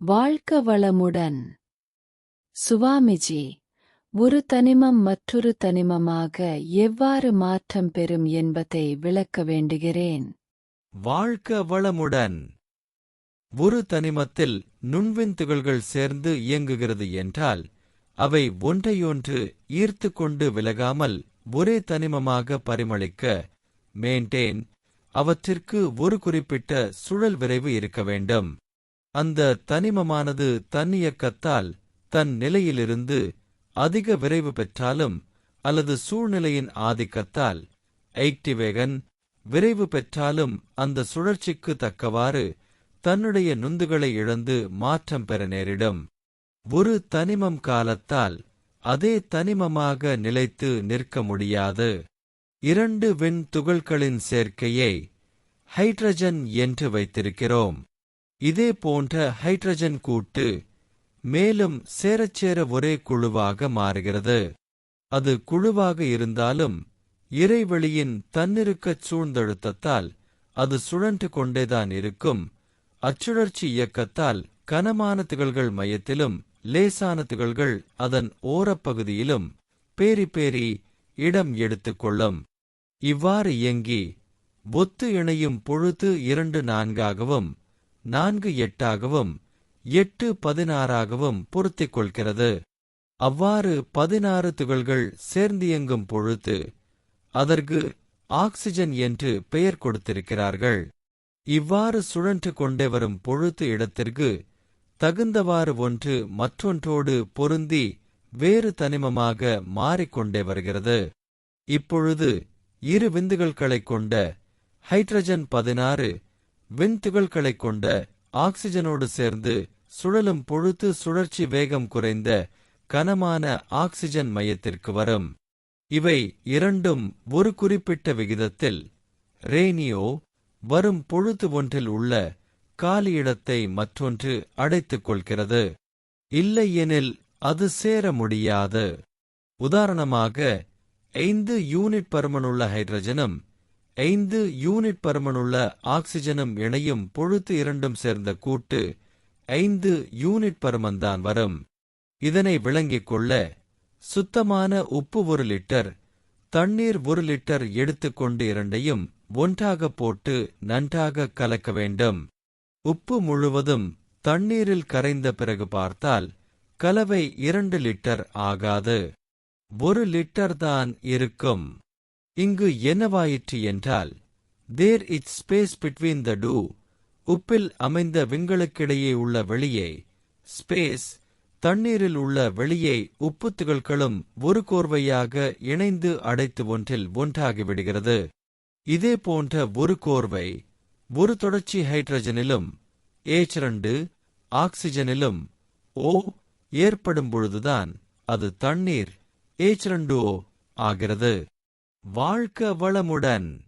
வாழ்க்க வளமுடன் சுவாமிஜி ஒரு தனிமம் மற்றொரு தனிமமாக எவ்வாறு மாற்றம் பெறும் என்பதை விளக்க வேண்டுகிறேன். வாழ்க்க வளமுடன் ஒரு தனிமத்தில் நுண்வின் துகள்கள் சேர்ந்து இயங்குகிறது என்றால் அவை ஒன்றையொன்று ஈர்த்து கொண்டு விலகாமல் ஒரே தனிமமாக பரிமளிக்க மெயின்டெயின் அவற்றிற்கு ஒரு குறிப்பிட்ட சுழல் விரைவு இருக்க வேண்டும். அந்த தனிமமானது தன்னியக்கத்தால் தன் நிலையிலிருந்து அதிக விரைவு பெற்றாலும் அல்லது சூழ்நிலையின் ஆதிக்கத்தால் எய்டிவேகன் விரைவு பெற்றாலும் அந்த சுழற்சிக்கு தக்கவாறு தன்னுடைய நுந்துகளை இழந்து மாற்றம் பெற நேரிடும். ஒரு தனிமம் காலத்தால் அதே தனிமமாக நிலைத்து நிற்க முடியாது. இரண்டு வெண் துகள்களின் சேர்க்கையை ஹைட்ரஜன் என்று வைத்திருக்கிறோம். இதே போன்ற ஹைட்ரஜன் கூட்டு மேலும் சேரச்சேர ஒரே குழுவாக மாறுகிறது. அது குழுவாக இருந்தாலும் இறைவெளியின் தன்னிருக்கச் சூழ்ந்தழுத்தத்தால் அது சுழன்று கொண்டேதான் இருக்கும். அச்சுழற்சி இயக்கத்தால் கனமான துகள்கள் மையத்திலும் லேசான துகள்கள் அதன் ஓரப்பகுதியிலும் பேரி பேரி இடம் எடுத்துக்கொள்ளும் இவ்வாறு இயங்கி ஒத்து இணையும் பொழுது இரண்டு நான்காகவும் நான்கு எட்டாகவும் எட்டு பதினாறாகவும் பொருத்திக் கொள்கிறது அவ்வாறு பதினாறு துகள்கள் சேர்ந்தியங்கும் பொழுது அதற்கு ஆக்சிஜன் என்று பெயர் கொடுத்திருக்கிறார்கள். இவ்வாறு சுழன்று கொண்டே வரும் பொழுது இடத்திற்கு தகுந்தவாறு ஒன்று மற்றொன்றோடு பொருந்தி வேறு தனிமமாக மாறிக்கொண்டே வருகிறது. இப்பொழுது இரு விந்துகள்களைக் கொண்ட ஹைட்ரஜன் பதினாறு விண்துகள்களைக் கொண்ட ஆக்சிஜனோடு சேர்ந்து சுழலும் பொழுது சுழற்சி வேகம் குறைந்த கனமான ஆக்சிஜன் மையத்திற்கு வரும். இவை இரண்டும் ஒரு குறிப்பிட்ட விகிதத்தில் ரேனியோ வரும் பொழுது ஒன்றில் உள்ள காலி இடத்தை மற்றொன்று அடைத்துக் கொள்கிறது. இல்லையெனில் அது சேர முடியாது. உதாரணமாக ஐந்து யூனிட் பருமனுள்ள ஹைட்ரஜனும் ஐந்து யூனிட் பருமனுள்ள ஆக்சிஜனும் இணையும் பொழுத்து இரண்டும் சேர்ந்த கூட்டு ஐந்து யூனிட் பருமன்தான் வரும். இதனை விளங்கிக் கொள்ள சுத்தமான உப்பு ஒரு லிட்டர் தண்ணீர் ஒரு லிட்டர் எடுத்துக்கொண்டு இரண்டையும் ஒன்றாக போட்டு நன்றாக கலக்க வேண்டும். உப்பு முழுவதும் தண்ணீரில் கரைந்த பிறகு பார்த்தால் கலவை இரண்டு லிட்டர் ஆகாது. ஒரு லிட்டர் தான் இருக்கும். இங்கு என்னவாயிற்று என்றால் there it space between the two உப்பில் அமைந்த விங்களுக்கிடையே உள்ள வெளியை ஸ்பேஸ் தண்ணீரில் உள்ள வெளியை உப்பு துகள்களும் ஒரு கோர்வையாக இணைந்து அடைத்து ஒன்றில் ஒன்றாகிவிடுகிறது. இதே போன்ற ஒரு கோர்வை ஒரு தொடர்ச்சி ஹைட்ரஜனிலும் ஏச் இரண்டு ஆக்சிஜனிலும் ஓ ஏற்படும் பொழுதுதான் அது தண்ணீர் ஏச் ரெண்டு ஓ ஆகிறது. வாழ்க்க வளமுடன்.